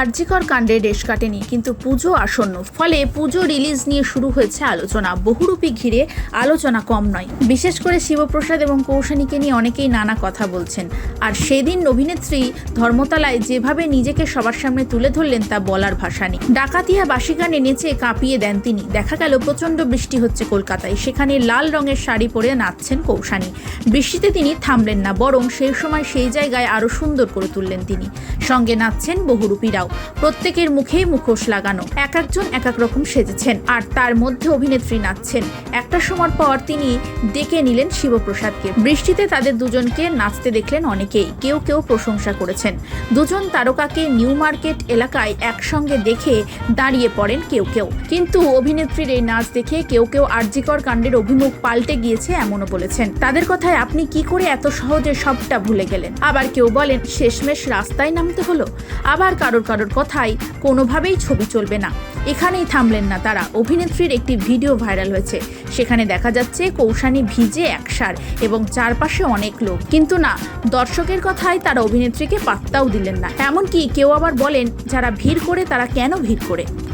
আরজিকর কাণ্ডে রেশ কাটেনি, কিন্তু পুজো আসন্ন। ফলে পুজো রিলিজ নিয়ে শুরু হয়েছে আলোচনা। বহুরূপী ঘিরে আলোচনা কম নয়। বিশেষ করে শিবপ্রসাদ এবং কৌশানীকে নিয়ে অনেকেই নানা কথা বলছেন। আর সেদিন অভিনেত্রী ধর্মতলায় যেভাবে নিজেকে সবার সামনে তুলে ধরলেন, তা বলার ভাষা নেই। ডাকাতিয়া বাসি গানে নেচে কাঁপিয়ে দেন তিনি। দেখা গেল, প্রচণ্ড বৃষ্টি হচ্ছে কলকাতায়। সেখানে লাল রঙের শাড়ি পরে নাচছেন কৌশানী। বৃষ্টিতে তিনি থামলেন না, বরং সেই সময় সেই জায়গায় আরও সুন্দর করে তুললেন তিনি। সঙ্গে নাচছেন বহুরূপীরাও প্রত্যেকের মুখেই মুখোশ লাগানো। এক একজন এক এক রকম সেজেছেন। আর তার মধ্যে অভিনেত্রী নাচছেন। একটা সময় পর তিনি ডেকে নিলেন শিবপ্রসাদকে। বৃষ্টিতে তাদের দুজনকে নাচতে দেখলেন অনেকেই। কেউ কেউ প্রশংসা করেছেন। দুজন তারকাকে নিউ মার্কেট এলাকায় একসঙ্গে দেখে দাঁড়িয়ে পড়েন কেউ কেউ। কিন্তু অভিনেত্রীর এই নাচ দেখে কেউ কেউ আর্যিকর কাণ্ডের অভিমুখ পাল্টে গিয়েছে এমনও বলেছেন। তাদের কথায় আপনি কি করে এত সহজে সবটা ভুলে গেলেন? আবার কেউ বলেন, শেষমেশ রাস্তায় নামতে হলো। আবার কারোর কারোর কথাই কোনোভাবেই ছবি চলবে না। এখানেই থামলেন না তারা। অভিনেত্রীর একটি ভিডিও ভাইরাল হয়েছে। সেখানে দেখা যাচ্ছে কৌশানী ভিজে একসার এবং চারপাশে অনেক লোক। কিন্তু না, দর্শকের কথায় তারা অভিনেত্রীকে পাত্তাও দিলেন না। এমনকি কেউ আবার বলেন, যারা ভিড় করে তারা কেন ভিড় করে?